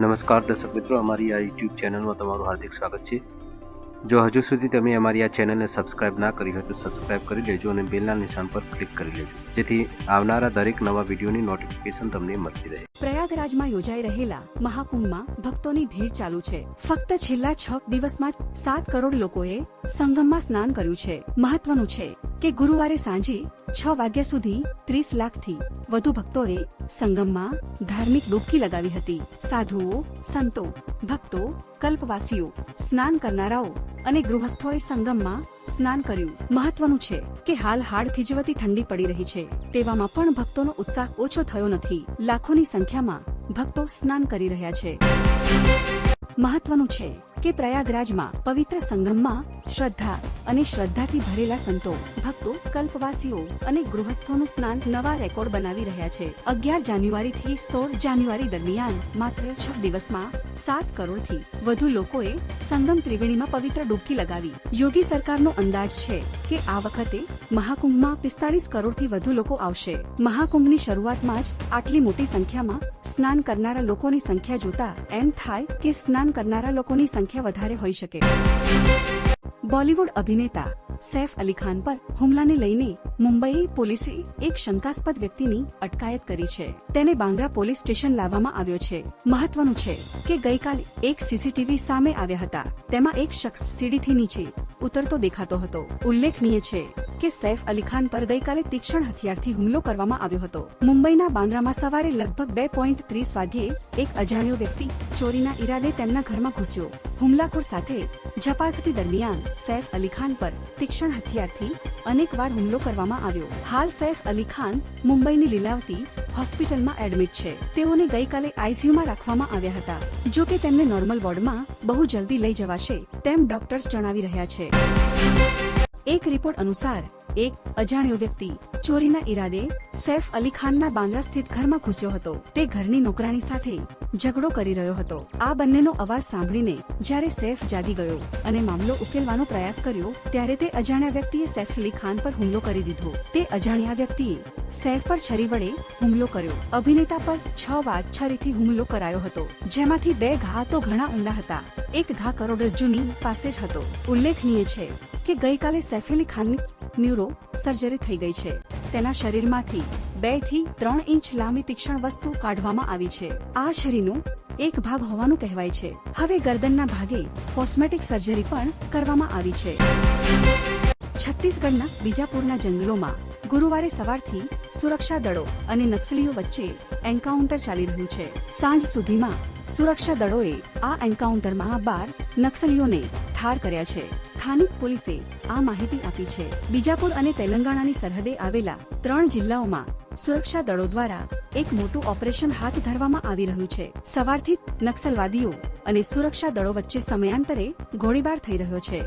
નમસ્કાર દર્શક મિત્રો, અમારી આ યુટ્યુબ ચેનલમાં તમારું હાર્દિક સ્વાગત છે. જો હજુ સુધી તમે અમારી આ ચેનલને સબસ્ક્રાઇબ ના કરી હોય તો સબસ્ક્રાઇબ કરી લેજો અને બેલના નિશાન પર ક્લિક કરી લેજો. જેથી આવનારા દરેક નવા વિડીયોની નોટિફિકેશન તમને મળતી રહે. પ્રયાગરાજમાં યોજાઈ રહેલા મહાકુંભમાં ભક્તોની ભીડ ચાલુ છે. ફક્ત છેલ્લા છ દિવસમાં સાત કરોડ લોકોએ સંગમમાં સ્નાન કર્યું છે. મહત્વનું છે કે ગુરુવારે સાંજે છ વાગ્યા સુધી ત્રીસ લાખથી વધુ ભક્તોએ સંગમમાં ધાર્મિક ડૂબકી લગાવી હતી. સાધુઓ, સંતો, ભક્તો, કલ્પવાસીઓ સ્નાન કરનારાઓ અને ગૃહસ્થોએ સંગમમાં સ્નાન કર્યું. મહત્વનું છે કે હાલ હાડ થીજવતી ઠંડી પડી રહી છે. તેવામાં પણ ભક્તોનો ઉત્સાહ ઓછો થયો નથી. લાખોની સંખ્યામાં ભક્તો સ્નાન કરી રહ્યા છે. મહત્વનું છે કે પ્રયાગરાજમાં પવિત્ર સંગમમાં શ્રદ્ધા અને શ્રદ્ધાથી ભરેલા સંતો, ભક્તો, કલ્પવાસીઓ અને ગૃહસ્થોનું સ્નાન નવા રેકોર્ડ બનાવી રહ્યા છે. અગિયાર જાન્યુઆરી થી સોળ જાન્યુઆરી દરમિયાન માત્ર છ દિવસમાં સાત કરોડથી વધુ લોકોએ સંગમ ત્રિવેણીમાં પવિત્ર ડૂબકી લગાવી. યોગી સરકારનો અંદાજ છે કે આ વખતે મહાકુંભમાં પિસ્તાળીસ કરોડથી વધુ લોકો આવશે. મહાકુંભની શરૂઆતમાં જ આટલી મોટી સંખ્યામાં સ્નાન કરનારા લોકોની સંખ્યા જોતા એમ થાય કે સ્નાન કરનારા લોકોની સંખ્યા વધારે હોઈ શકે. બોલિવૂડ અભિનેતા સૈફ અલી ખાન પર હુમલાને લઈને મુંબઈ પોલીસે એક શંકાસ્પદ વ્યક્તિની અટકાયત કરી છે. તેને બાંદ્રા પોલીસ સ્ટેશન લાવવામાં આવ્યો છે. મહત્વનું છે કે ગઈકાલે એક સીસીટીવી સામે આવ્યા હતા. તેમાં એક શખ્સ સીડીથી નીચે ઉતરતો દેખાતો હતો. ઉલ્લેખનીય છે કે સૈફ અલી ખાન પર ગઈકાલે તીક્ષ્ણ હથિયારથી હુમલો કરવામાં આવ્યો હતો. મુંબઈના બાંદ્રામાં સવારે લગભગ બે પોઈન્ટ ત્રીસ વાગ્યે એક અજાણ્યો વ્યક્તિ ચોરીના ઈરાદે તેમના ઘરમાં ઘૂસ્યો. હુમલાખોર સાથે ઝપાઝપી દરમિયાન સૈફ અલી ખાન પર તીક્ષ્ણ હથિયારથી અનેકવાર હુમલો કરવામાં આવ્યો. હાલ સૈફ અલી ખાન મુંબઈની લીલાવતી હોસ્પિટલમાં એડમિટ છે. તેઓને ગઈકાલે આઈસીયુમાં રાખવામાં આવ્યા હતા. જો કે તેમને નોર્મલ વોર્ડમાં બહુ જલ્દી લઈ જવાશે તેમ ડોક્ટર્સ જણાવી રહ્યા છે. એક રિપોર્ટ અનુસાર, એક અજાણ્યો વ્યક્તિ ચોરીના ઈરાદે સૈફ અલી ખાનના બાંદ્રા સ્થિત ઘરમાં ઘૂસ્યો હતો. તે ઘરની નોકરાણી સાથે ઝઘડો કરી રહ્યો હતો. આ બંનેનો અવાજ સાંભળીને જ્યારે સૈફ જાગી ગયો અને મામલો ઉકેલવાનો પ્રયાસ કર્યો, ત્યારે તે અજાણ્યા વ્યક્તિએ સૈફ અલી ખાન પર હુમલો કરી દીધો. તે અજાણ્યા વ્યક્તિએ સૈફ પર છરી વડે હુમલો કર્યો. અભિનેતા પર છ વાર છરીથી હુમલો કરાયો હતો, જેમાંથી બે ઘા તો ઘણા ઊંડા હતા. એક ઘા કરોડરજ્જુની પાસે જ હતો. ઉલ્લેખનીય છે કે ગઈકાલે સેફેલી ખાનની ન્યુરો સર્જરી થઈ ગઈ છે. તેના શરીરમાંથી બેથી ત્રણ ઇંચ લાંબી તીક્ષ્ણ વસ્તુ કાઢવામાં આવી છે. આ શરીરનું એક ભાગ હોવાનું કહેવાય છે. હવે ગરદનના ભાગે કોસ્મેટિક સર્જરી પણ કરવામાં આવી છે. છત્તીસગઢના બીજાપુરના જંગલોમાં ગુરુવારે સવારથી સુરક્ષા દળો અને નક્સલીઓ વચ્ચે એન્કાઉન્ટર ચાલી રહ્યું છે. સાંજ સુધીમાં સુરક્ષા દળોએ આ એન્કાઉન્ટરમાં બાર નક્સલીઓને ઠાર કર્યા છે. સ્થાનિક પોલીસે આ માહિતી આપી છે. બીજાપુર અને તેલંગાણાની સરહદે આવેલા ત્રણ જિલ્લાઓમાં સુરક્ષા દળો દ્વારા એક મોટું ઓપરેશન હાથ ધરવામાં આવી રહ્યું છે. સવારથી નક્સલવાદીઓ અને સુરક્ષા દળો વચ્ચે સમયાંતરે ગોળીબાર થઈ રહ્યો છે.